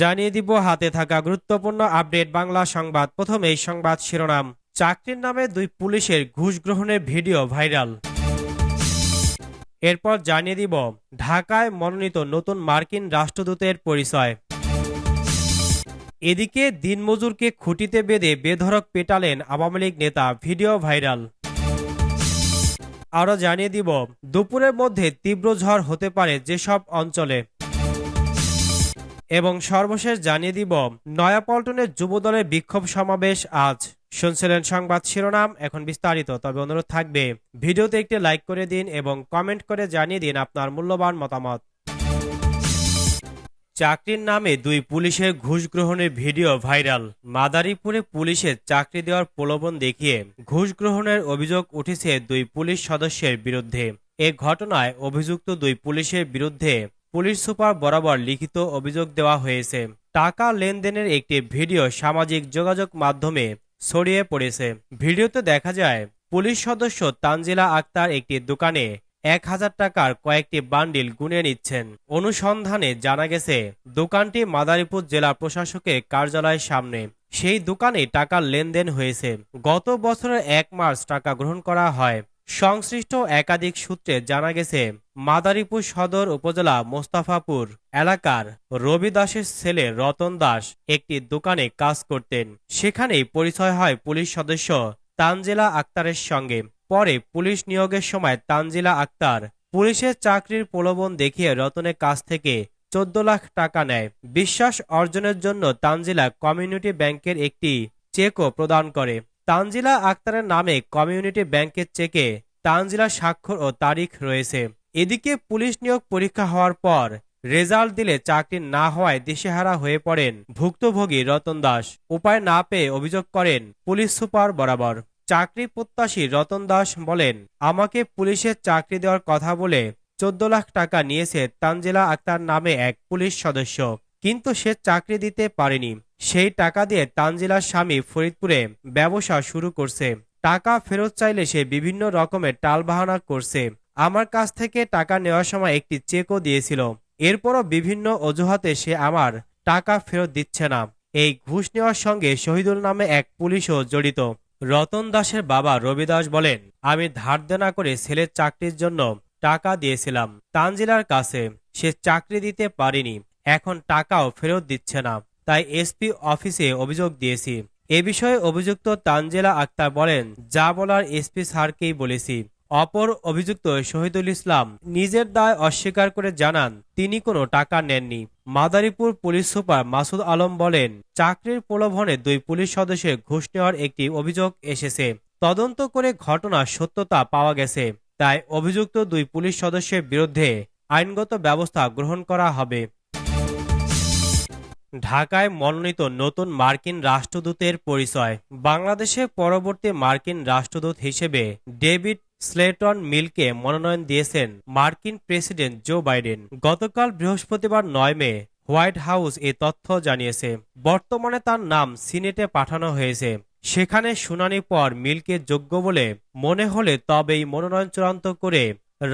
জানিয়ে দিব, হাতে থাকা গুরুত্বপূর্ণ আপডেট বাংলা সংবাদ। প্রথম এই সংবাদ শিরোনাম। চাকরির নামে দুই পুলিশের ঘুষ গ্রহণের ভিডিও ভাইরাল। এরপর জানিয়ে দিব, ঢাকায় মনোনীত নতুন মার্কিন রাষ্ট্রদূতের পরিচয়। এদিকে দিনমজুরকে খুঁটিতে বেঁধে বেধড়ক পেটালেন আওয়ামী লীগ নেতা, ভিডিও ভাইরাল। আরও জানিয়ে দিব, দুপুরের মধ্যে তীব্র ঝড় হতে পারে যেসব অঞ্চলে। এবং সর্বশেষ জানিয়ে দিব নয়াপল্টনের যুবদলের বিক্ষোভ সমাবেশ আজ। শুনছিলেন সংবাদ শিরোনাম, এখন বিস্তারিত, তবে অনুরোধ থাকবে, ভিডিওতে একটি লাইক করে দিন এবং কমেন্ট করে জানিয়ে দিন আপনার মূল্যবান মতামত। চাকরির নামে দুই পুলিশের ঘুষ গ্রহণের ভিডিও ভাইরাল। মাদারীপুরে পুলিশের চাকরি দেওয়ার প্রলোভন দেখিয়ে ঘুষ গ্রহণের অভিযোগ উঠেছে দুই পুলিশ সদস্যের বিরুদ্ধে। এ ঘটনায় অভিযুক্ত দুই পুলিশের বিরুদ্ধে পুলিশ সুপার বরাবর লিখিত অভিযোগ দেওয়া হয়েছে। টাকা লেনদেনের একটি ভিডিও সামাজিক যোগাযোগ মাধ্যমে ছড়িয়ে পড়েছে। ভিডিওতে দেখা যায়, পুলিশ সদস্য তানজিলা আক্তার একটি দোকানে এক হাজার টাকার কয়েকটি বান্ডিল গুনে নিচ্ছেন। অনুসন্ধানে জানা গেছে, দোকানটি মাদারীপুর জেলা প্রশাসকের কার্যালয়ের সামনে। সেই দোকানে টাকার লেনদেন হয়েছে। গত বছরের এক মার্চ টাকা গ্রহণ করা হয়। সংশ্লিষ্ট একাধিক সূত্রে জানা গেছে, মাদারীপুর সদর উপজেলা মোস্তাফাপুর এলাকার রবি দাসের ছেলে রতন দাস একটি দোকানে কাজ করতেন। সেখানেই পরিচয় হয় পুলিশ সদস্য তানজিলা আক্তারের সঙ্গে। পরে পুলিশ নিয়োগের সময় তানজিলা আক্তার পুলিশের চাকরির প্রলোভন দেখিয়ে রতনের কাছ থেকে চোদ্দ লাখ টাকা নেয়। বিশ্বাস অর্জনের জন্য তানজিলা কমিউনিটি ব্যাংকের একটি চেকও প্রদান করে। তানজিলা আক্তারের নামে কমিউনিটি ব্যাংকের চেকে তানজিলা স্বাক্ষর ও তারিখ রয়েছে। এদিকে পুলিশ নিয়োগ পরীক্ষা হওয়ার পর রেজাল্ট দিলে চাকরি না হওয়ায় দিশেহারা হয়ে পড়েন ভুক্তভোগী রতন দাস। উপায় না পেয়ে অভিযোগ করেন পুলিশ সুপার বরাবর। চাকরি প্রত্যাশী রতন দাস বলেন, আমাকে পুলিশের চাকরি দেওয়ার কথা বলে চোদ্দ লাখ টাকা নিয়েছে তানজিলা আক্তার নামে এক পুলিশ সদস্য। কিন্তু সে চাকরি দিতে পারেনি। সেই টাকা দিয়ে তানজিলার স্বামী ফরিদপুরে ব্যবসা শুরু করছে। টাকা ফেরত চাইলে সে বিভিন্ন রকমের টালবাহানা করছে। আমার কাছ থেকে টাকা নেওয়ার সময় একটি চেকও দিয়েছিল। এরপরও বিভিন্ন অজুহাতে সে আমার টাকা ফেরত দিচ্ছে না। এই ঘুষ নেওয়ার সঙ্গে শহীদুল নামে এক পুলিশও জড়িত। রতন দাসের বাবা রবি দাস বলেন, আমি ধার দেনা করে ছেলের চাকরির জন্য টাকা দিয়েছিলাম। তানজিলার কাছে সে চাকরি দিতে পারেনি। এখন টাকাও ফেরত দিচ্ছে না। তাই এসপি অফিসে অভিযোগ দিয়েছি। এ বিষয়ে অভিযুক্ত তানজেলা আক্তার বলেন, যা বলার এসপি স্যারকেই বলেছি। অপর অভিযুক্ত শহীদুল ইসলাম নিজের দায় অস্বীকার করে জানান, তিনি কোনো টাকা নেননি। মাদারীপুর পুলিশ সুপার মাসুদ আলম বলেন, চাকরির প্রলোভনে দুই পুলিশ সদস্যের ঘুষ নেওয়ার একটি অভিযোগ এসেছে। তদন্ত করে ঘটনার সত্যতা পাওয়া গেছে। তাই অভিযুক্ত দুই পুলিশ সদস্যের বিরুদ্ধে আইনগত ব্যবস্থা গ্রহণ করা হবে। ঢাকায় মনোনীত নতুন মার্কিন রাষ্ট্রদূতের পরিচয়। বাংলাদেশে পরবর্তী মার্কিন রাষ্ট্রদূত হিসেবে ডেভিড স্লেটন মিলকে মনোনয়ন দিয়েছেন মার্কিন প্রেসিডেন্ট জো বাইডেন। গতকাল বৃহস্পতিবার নয় মে হোয়াইট হাউস এ তথ্য জানিয়েছে, বর্তমানে তার নাম সিনেটে পাঠানো হয়েছে। সেখানে শুনানি পর মিলকে যোগ্য বলে মনে হলে তবেই মনোনয়ন চূড়ান্ত করে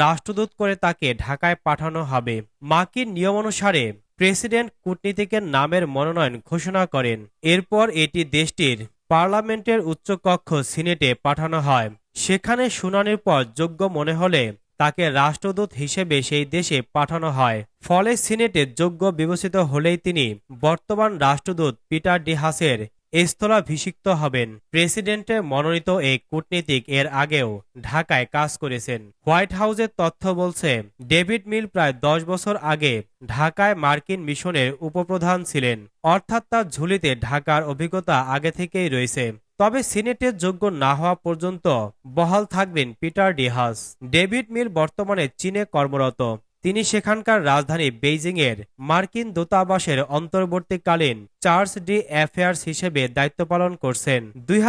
রাষ্ট্রদূত করে তাকে ঢাকায় পাঠানো হবে। মার্কিন নিয়মানুসারে প্রেসিডেন্ট কূটনীতিকের নামের মনোনয়ন ঘোষণা করেন। এরপর এটি দেশটির পার্লামেন্টের উচ্চকক্ষ সিনেটে পাঠানো হয়। সেখানে শুনানির পর যোগ্য মনে হলে তাকে রাষ্ট্রদূত হিসেবে সেই দেশে পাঠানো হয়। ফলে সিনেটে যোগ্য বিবেচিত হলেই তিনি বর্তমান রাষ্ট্রদূত পিটার ডিহাসের স্থলাভিষিক্ত হবেন। প্রেসিডেন্টের মনোনীত এই কূটনীতিক এর আগেও ঢাকায় কাজ করেছেন। হোয়াইট হাউসের তথ্য বলছে, ডেভিড মিল প্রায় দশ বছর আগে ঢাকায় মার্কিন মিশনের উপপ্রধান ছিলেন। অর্থাৎ তার ঝুলিতে ঢাকার অভিজ্ঞতা আগে থেকেই রয়েছে। তবে সিনেটের যোগ্য না হওয়া পর্যন্ত বহাল থাকবেন পিটার ডিহাস। ডেভিড মিল বর্তমানে চীনে কর্মরত। তিনি সেখানকার রাজধানী বেইজিংয়ের মার্কিন দূতাবাসের অন্তর্বর্তীকালীন চার্জ ডি অ্যাফেয়ার্স হিসেবে দায়িত্ব পালন করছেন। দুই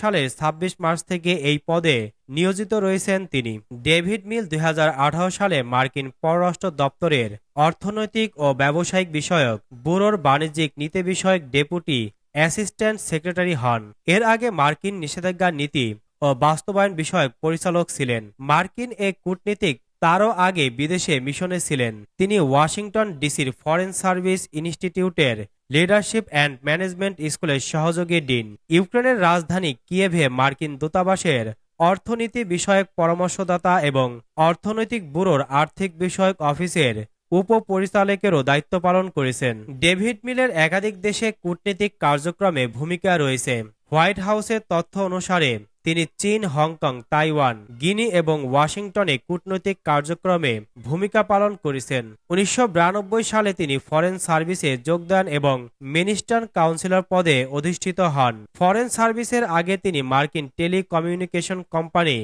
সালের ২৬ মার্চ থেকে এই পদে নিয়োজিত রয়েছেন তিনি। ডেভিড মিল দুই হাজার আঠারো সালে মার্কিন পররাষ্ট্র দপ্তরের অর্থনৈতিক ও ব্যবসায়িক বিষয়ক ব্যুরোর বাণিজ্যিক নীতি বিষয়ক ডেপুটি অ্যাসিস্ট্যান্ট সেক্রেটারি হন। এর আগে মার্কিন নিষেধাজ্ঞা নীতি ও বাস্তবায়ন বিষয়ক পরিচালক ছিলেন। মার্কিন এ কূটনীতিক তারও আগে বিদেশে মিশনে ছিলেন। তিনি ওয়াশিংটন ডিসির ফরেন সার্ভিস ইনস্টিটিউটের লিডারশিপ অ্যান্ড ম্যানেজমেন্ট স্কুলের সহযোগী ডিন। ইউক্রেনের রাজধানী কিয়েভে মার্কিন দূতাবাসের অর্থনীতি বিষয়ক পরামর্শদাতা এবং অর্থনৈতিক ব্যুরোর আর্থিক বিষয়ক অফিসের উপপরিচালকেরও দায়িত্ব পালন করেছেন। ডেভিড মিলের একাধিক দেশে কূটনীতিক কার্যক্রমে ভূমিকা রয়েছে। হোয়াইট হাউসের তথ্য অনুসারে তিনি চীন, হংকং, তাইওয়ান, গিনি এবং ওয়াশিংটনে কূটনৈতিক কার্যক্রমে ভূমিকা পালন করেছেন। উনিশশো বিরানব্বই সালে তিনি ফরেন সার্ভিসে যোগদান এবং মিনিস্টার কাউন্সিলর পদে অধিষ্ঠিত হন। ফরেন সার্ভিসের আগে তিনি মার্কিন টেলিকমিউনিকেশন কোম্পানি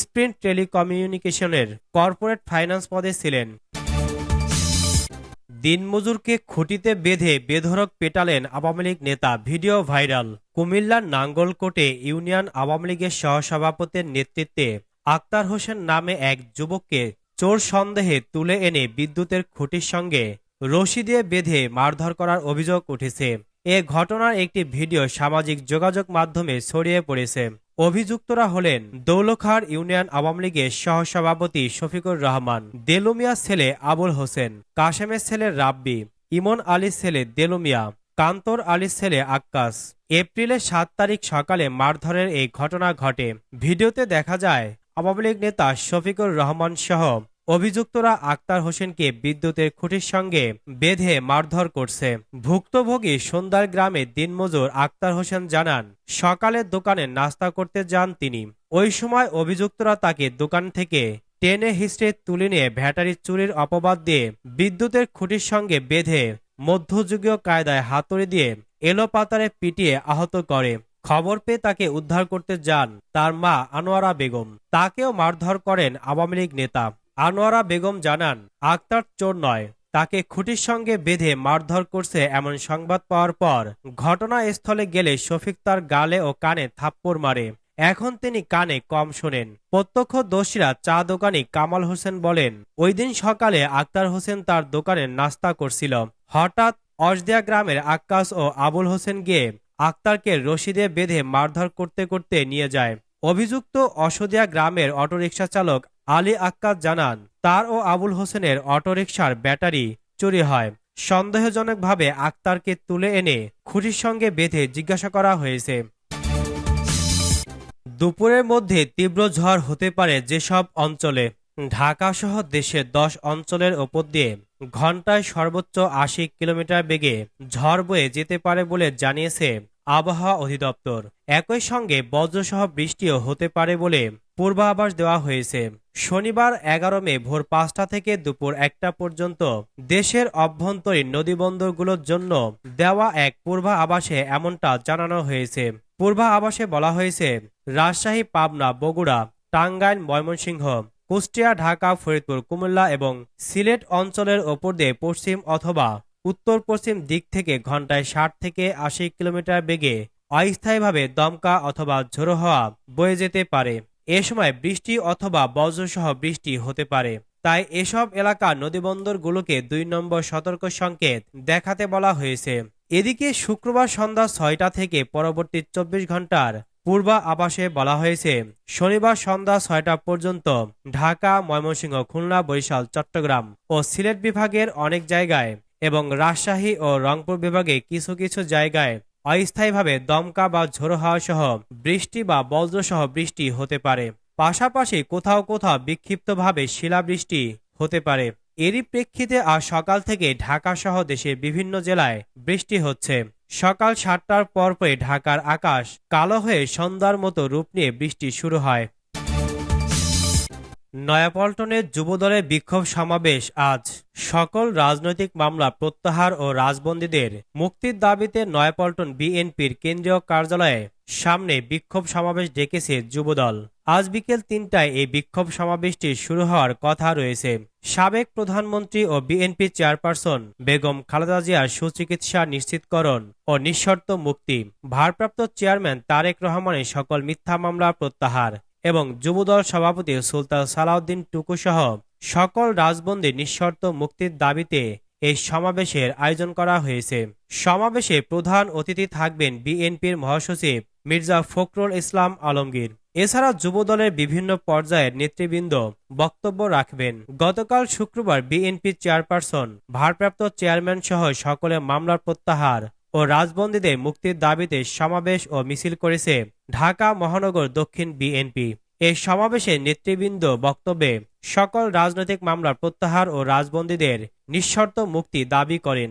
স্প্রিন্ট টেলিকমিউনিকেশনের কর্পোরেট ফাইন্যান্স পদে ছিলেন। দিনমজুরকে খুঁটিতে বেঁধে বেধরক পেটালেন আওয়ামী লীগ নেতা। Video viral. কুমিল্লার নাঙ্গলকোটে ইউনিয়ন আওয়ামী লীগের সহসভাপতির নেতৃত্বে আক্তার হোসেন নামে এক যুবককে চোর সন্দেহে তুলে এনে বিদ্যুতের খুঁটির সঙ্গে রশি দিয়ে বেঁধে মারধর করার অভিযোগ উঠেছে। এ ঘটনার একটি ভিডিও সামাজিক যোগাযোগ মাধ্যমে ছড়িয়ে পড়েছে। অভিযুক্তরা হলেন দৌলখার ইউনিয়ন আওয়ামী লীগের সহসভাপতি শফিকুর রহমান দেলুমিয়া ছেলে আবুল হোসেন, কাশেমের ছেলে রাব্বি, ইমন আলীর ছেলে দেলুমিয়া, কান্তর আলীর ছেলে আক্কাস। এপ্রিলের সাত তারিখ সকালে মারধরের এই ঘটনা ঘটে। ভিডিওতে দেখা যায়, আওয়ামী লীগ নেতা শফিকুর রহমান সহ অভিযুক্তরা আক্তার হোসেনকে বিদ্যুতের খুঁটির সঙ্গে বেঁধে মারধর করছে। ভুক্তভোগী সন্ধ্যার গ্রামে দিনমজুর আক্তার হোসেন জানান, সকালে দোকানে নাস্তা করতে যান তিনি। ওই সময় অভিযুক্তরা তাকে দোকান থেকে টেনে হিস্ট্রে তুলে নিয়ে ভ্যাটারি চুরির অপবাদ দিয়ে বিদ্যুতের খুঁটির সঙ্গে বেঁধে মধ্যযুগীয় কায়দায় হাতুড়ি দিয়ে এলোপাতারে পিটিয়ে আহত করে। খবর পেয়ে তাকে উদ্ধার করতে যান তার মা আনোয়ারা বেগম। তাকেও মারধর করেন আওয়ামী লীগ নেতা। আনোয়ারা বেগম জানান, আক্তার চোর নয়, তাকে খুঁটির সঙ্গে বেঁধে মারধর করছে এমন সংবাদ পাওয়ার পর ঘটনাস্থলে গেলে শফিক তার গালে ও কানে থাপ্পড় মারে। এখন তিনি কানে কম শোনেন। প্রত্যক্ষদর্শীরা চা দোকানি কামাল হোসেন বলেন, ওই দিন সকালে আক্তার হোসেন তার দোকানে নাস্তা করছিল। হঠাৎ অজদিয়া গ্রামের আক্কাস ও আবুল হোসেন গিয়ে আক্তারকে রশিদে বেঁধে মারধর করতে করতে নিয়ে যায়। অভিযুক্ত অসদিয়া গ্রামের অটোরিকশা চালক আলী আক্কাস জানান, তার ও আবুল হোসেনের অটোরিকশার ব্যাটারি চুরি হয়। সন্দেহজনকভাবে আক্তারকে তুলে এনে খুঁটির সঙ্গে বেঁধে জিজ্ঞাসা করা হয়েছে। দুপুরের মধ্যে তীব্র ঝড় হতে পারে যেসব অঞ্চলে। ঢাকা সহ দেশের দশ অঞ্চলের ওপর দিয়ে ঘন্টায় সর্বোচ্চ আশি কিলোমিটার বেগে ঝড় বয়ে যেতে পারে বলে জানিয়েছে আবহাওয়া অধিদপ্তর। একই সঙ্গে বজ্রসহ বৃষ্টিও হতে পারে বলে পূর্বাভাস দেওয়া হয়েছে। শনিবার এগারো মে ভোর পাঁচটা থেকে দুপুর একটা পর্যন্ত দেশের অভ্যন্তরীণ নদীবন্দরগুলোর জন্য দেওয়া এক পূর্বা আবাসে এমনটা জানানো হয়েছে। পূর্বা আবাসে বলা হয়েছে, রাজশাহী, পাবনা, বগুড়া, টাঙ্গাইল, ময়মনসিংহ, কুষ্টিয়া, ঢাকা, ফরিদপুর, কুমিল্লা এবং সিলেট অঞ্চলের ওপর দিয়ে পশ্চিম অথবা উত্তর পশ্চিম দিক থেকে ঘন্টায় ষাট থেকে আশি কিলোমিটার বেগে অস্থায়ীভাবে দমকা অথবা ঝোড়ো হওয়া বয়ে যেতে পারে। এ সময় বৃষ্টি অথবা বজ্রসহ বৃষ্টি হতে পারে। তাই এসব এলাকা নদীবন্দরগুলোকে দুই নম্বর সতর্ক সংকেত দেখাতে বলা হয়েছে। এদিকে শুক্রবার সন্ধ্যা ছয়টা থেকে পরবর্তী চব্বিশ ঘণ্টার পূর্বা আবাসে বলা হয়েছে, শনিবার সন্ধ্যা ছয়টা পর্যন্ত ঢাকা, ময়মনসিংহ, খুলনা, বরিশাল, চট্টগ্রাম ও সিলেট বিভাগের অনেক জায়গায় এবং রাজশাহী ও রংপুর বিভাগে কিছু কিছু জায়গায় অস্থায়ীভাবে দমকা বা ঝোড়ো হাওয়া সহ বৃষ্টি বা বজ্রসহ বৃষ্টি হতে পারে। পাশাপাশি কোথাও কোথাও বিক্ষিপ্তভাবে শিলাবৃষ্টি হতে পারে। এরই প্রেক্ষিতে আজ সকাল থেকে ঢাকা সহ দেশের বিভিন্ন জেলায় বৃষ্টি হচ্ছে। সকাল সাতটার পরপরই ঢাকার আকাশ কালো হয়ে সন্ধ্যার মতো রূপ নিয়ে বৃষ্টি শুরু হয়। নয়াপল্টনের যুবদলের বিক্ষোভ সমাবেশ আজ। সকল রাজনৈতিক মামলা প্রত্যাহার ও রাজবন্দীদের মুক্তির দাবিতে নয়াপল্টন বিএনপির কেন্দ্রীয় কার্যালয়ে সামনে বিক্ষোভ সমাবেশ ডেকেছে যুবদল। আজ বিকেল তিনটায় এই বিক্ষোভ সমাবেশটি শুরু হওয়ার কথা রয়েছে। সাবেক প্রধানমন্ত্রী ও বিএনপি চেয়ারপারসন বেগম খালেদা জিয়ার সুচিকিৎসা নিশ্চিতকরণ ও নিঃশর্ত মুক্তি। ভারপ্রাপ্ত চেয়ারম্যান তারেক রহমানের সকল মিথ্যা মামলা প্রত্যাহার। এবং যুবদল সভাপতি সুলতান সালাউদ্দিন টুকু সহ সকল রাজবন্দী নিঃশর্ত মুক্তির দাবিতে এই সমাবেশের আয়োজন করা হয়েছে। সমাবেশে প্রধান অতিথি থাকবেন বিএনপির মহাসচিব মির্জা ফখরুল ইসলাম আলমগীর। এছাড়া যুবদলের বিভিন্ন পর্যায়ের নেতৃবৃন্দ বক্তব্য রাখবেন। গতকাল শুক্রবার বিএনপি চেয়ারপারসন, ভারপ্রাপ্ত চেয়ারম্যান সহ সকলে মামলার প্রত্যাহার ও রাজবন্দীদের মুক্তির দাবিতে সমাবেশ ও মিছিল করেছে ঢাকা মহানগর দক্ষিণ বিএনপি। এই সমাবেশে নেতৃবৃন্দ বক্তব্যে সকল রাজনৈতিক মামলার প্রত্যাহার ও রাজবন্দীদের নিঃশর্ত মুক্তি দাবি করেন।